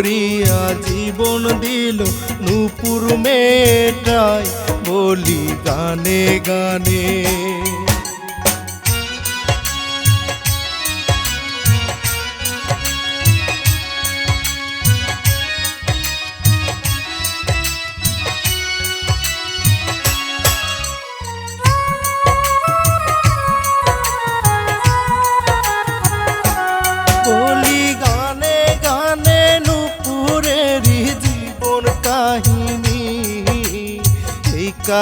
করিয়া জীবন দিল নূপুর মেটাই বলি গানে গানে।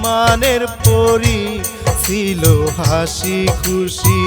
আসমানের পরি ছিল হাসি খুশি।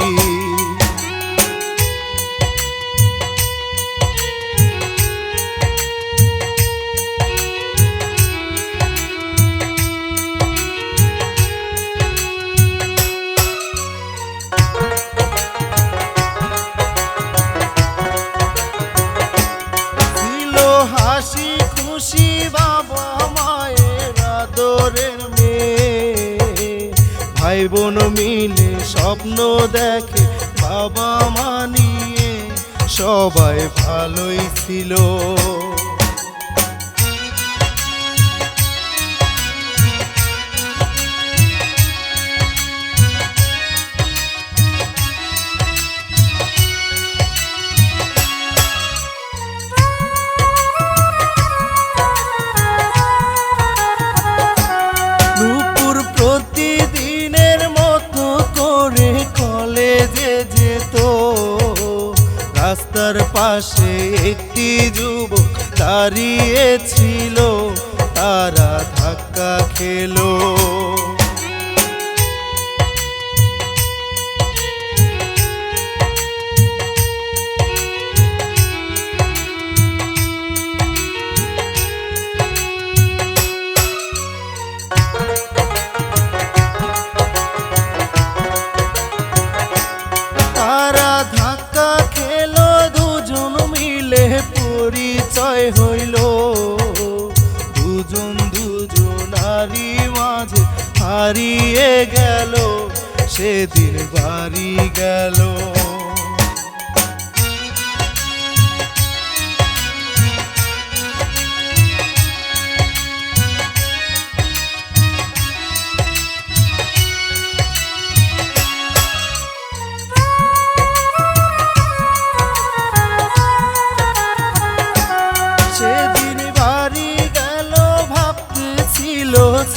পাশে একটি যুবক দাঁড়িয়েছিল। তারা ধাক্কা খেলো।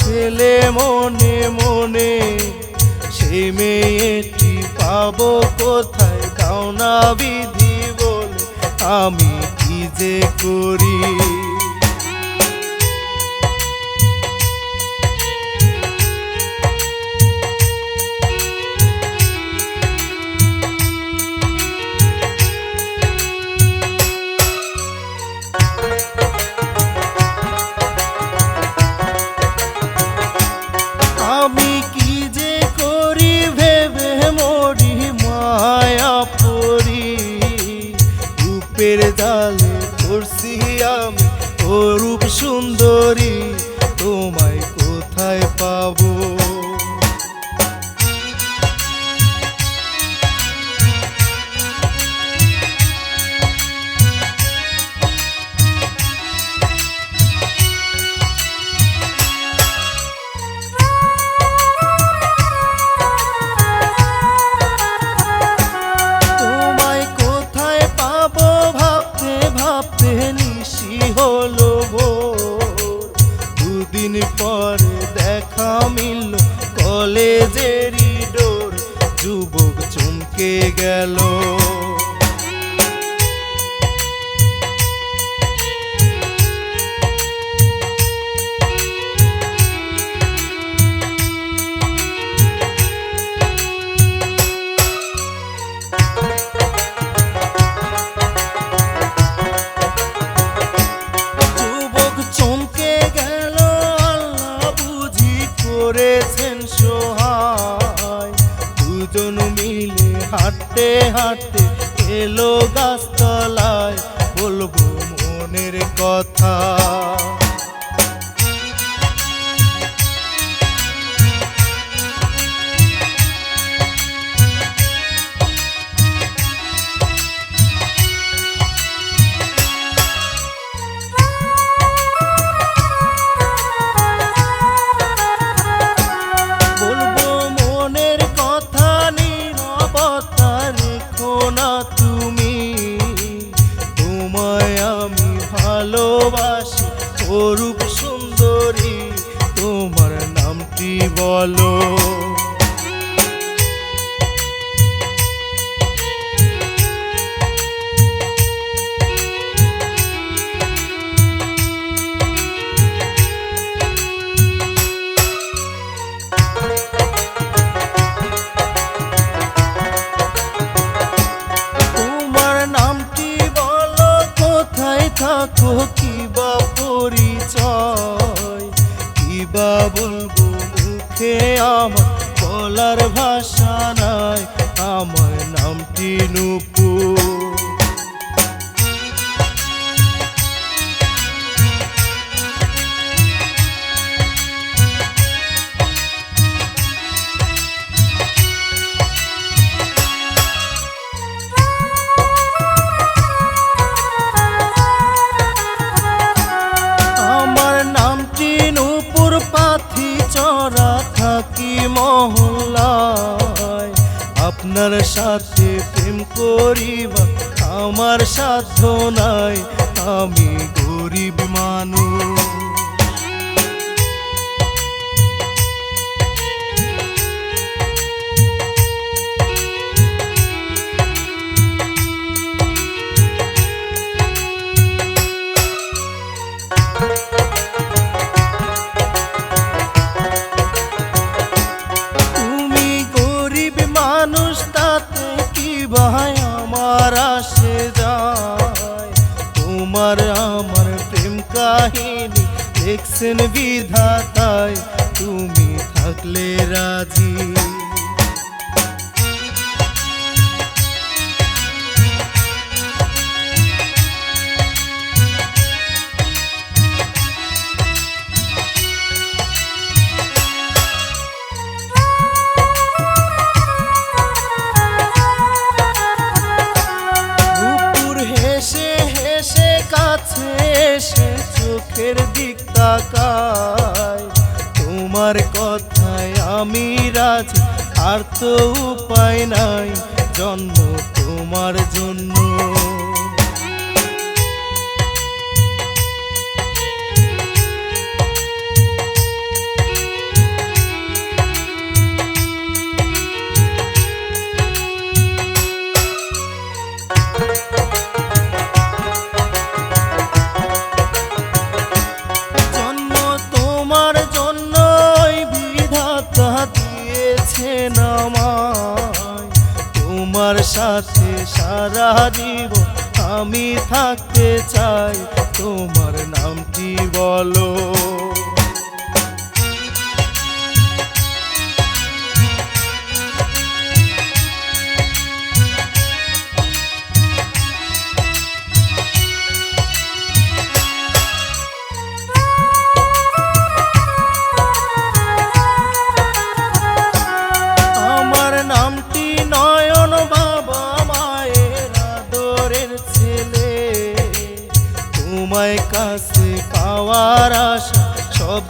ছেলে মনে মনে সে মেয়েটি পাবো কোথায়? কাউনা বিধি বলে আমি কি যে করি? সুন্দরী তোমায় কোথায় পাবো? ভাবতে নিশি হলো। পরে দেখা মিলল কলেজেরই ডোর। যুবক চমকে গেল। দুজন মিলে হাঁটতে হাঁটতে এলো গাছতলায় বলব মনের কথা। সুন্দরী তোমার নামটি বলো। பூ জন্ম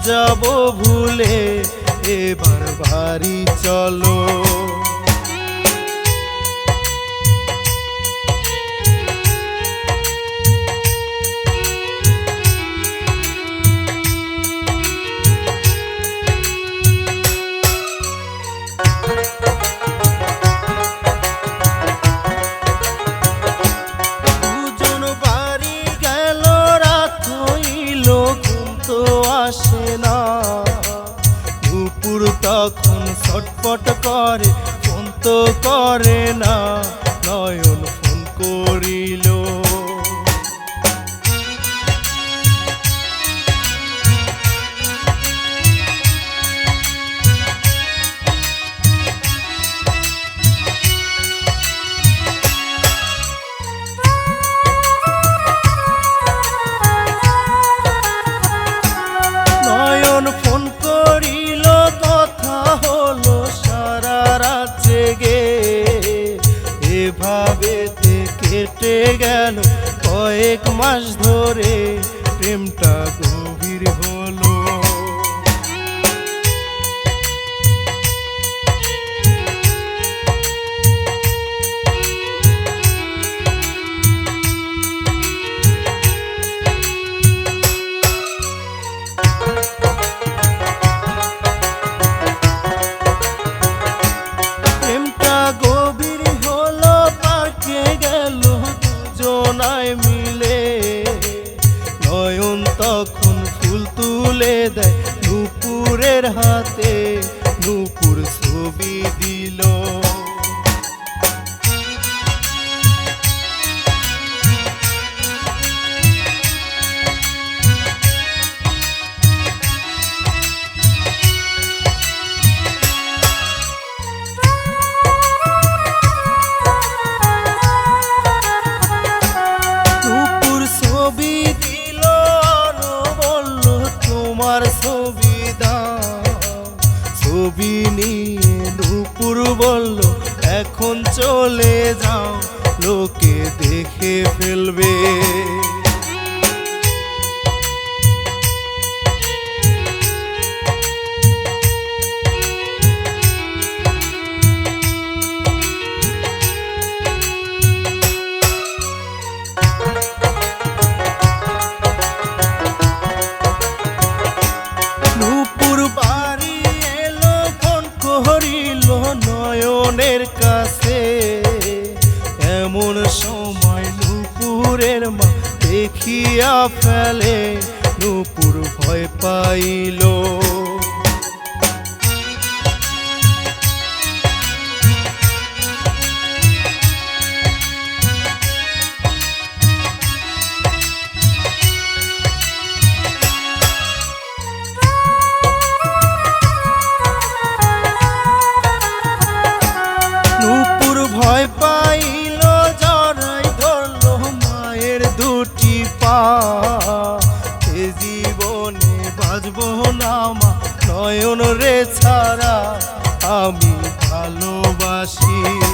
যাব ভুলে এবার ভারী চলো। কয়েক মাস ধরে প্রেমটা যখন ফুল তুলে দেয় নুপুরের হাতে নুপুর ছবি দিল। নিয়ে নুপুর বলল এখন চলে যাও লোকে দেখে ফেলবে। ফেলে নূপুর ভয় পাইল। ti.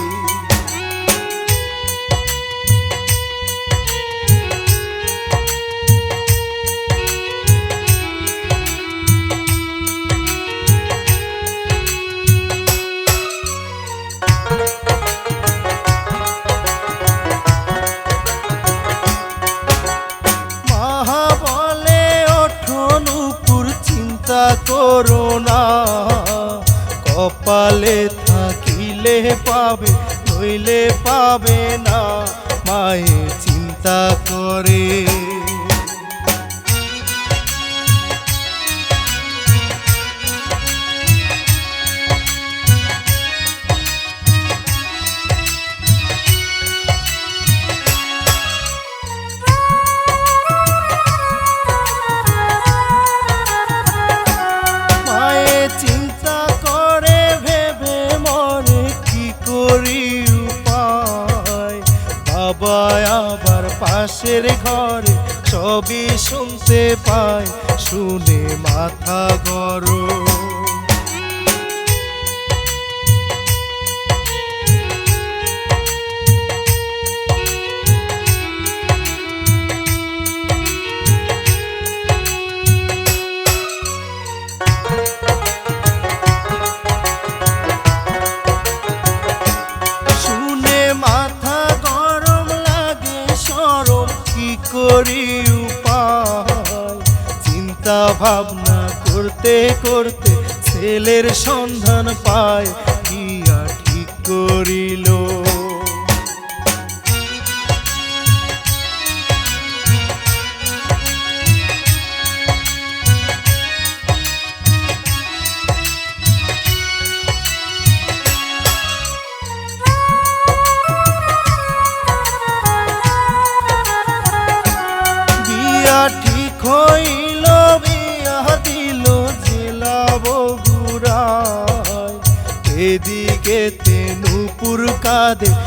Chocolate.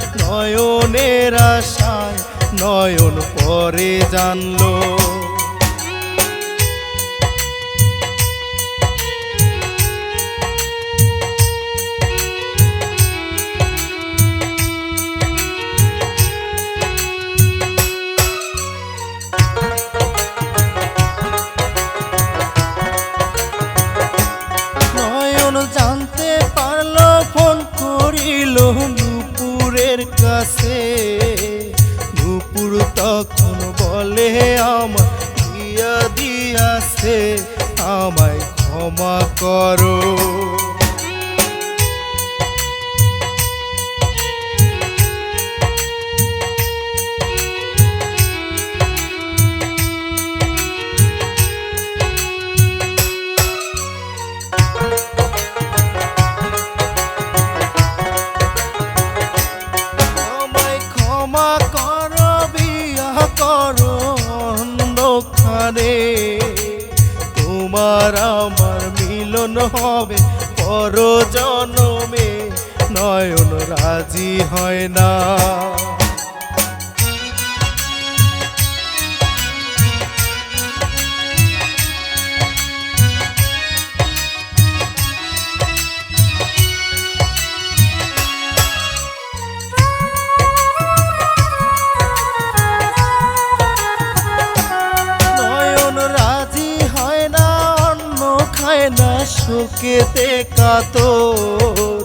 হবে পর জনমে নয়ন রাজি হয় না। না শোকেতে কাতর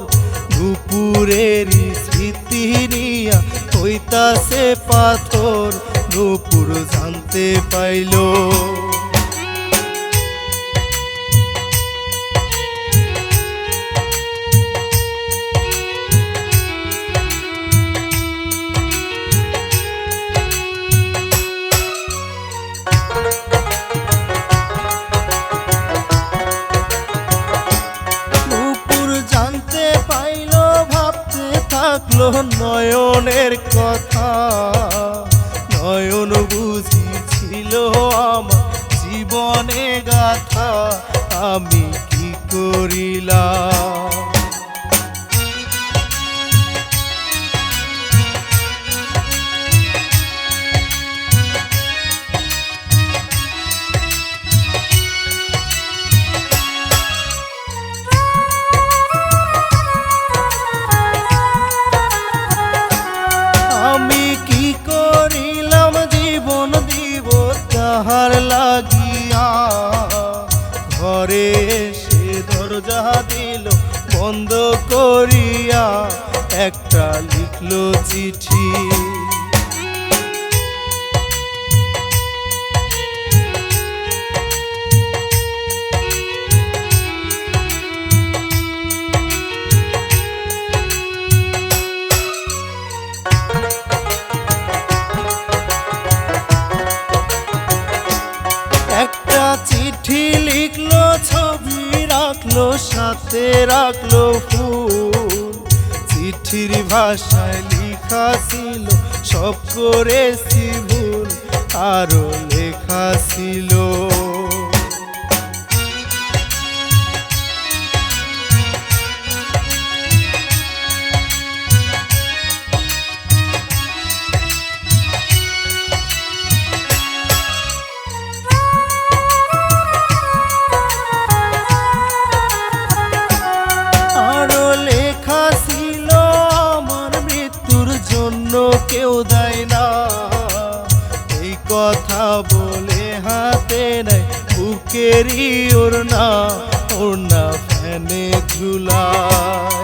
নুপুরের স্মৃতি নিয়া হইতাছে পাথর। নুপুর জানতে পাইল নয়নের কথা। নয়ন বুঝিছিল আমার জীবনে গাথা। আমি কি করিলাম? এসে দরজা দিল বন্ধ করিয়া একটা লিখলো চিঠি। রাখল ফুল। চিঠির ভাষায় লিখা ছিল সব করেছি ভুল আরও লেখা ছিল। বুকেরই ওর না ওর না ফ্যানে ঝুলায়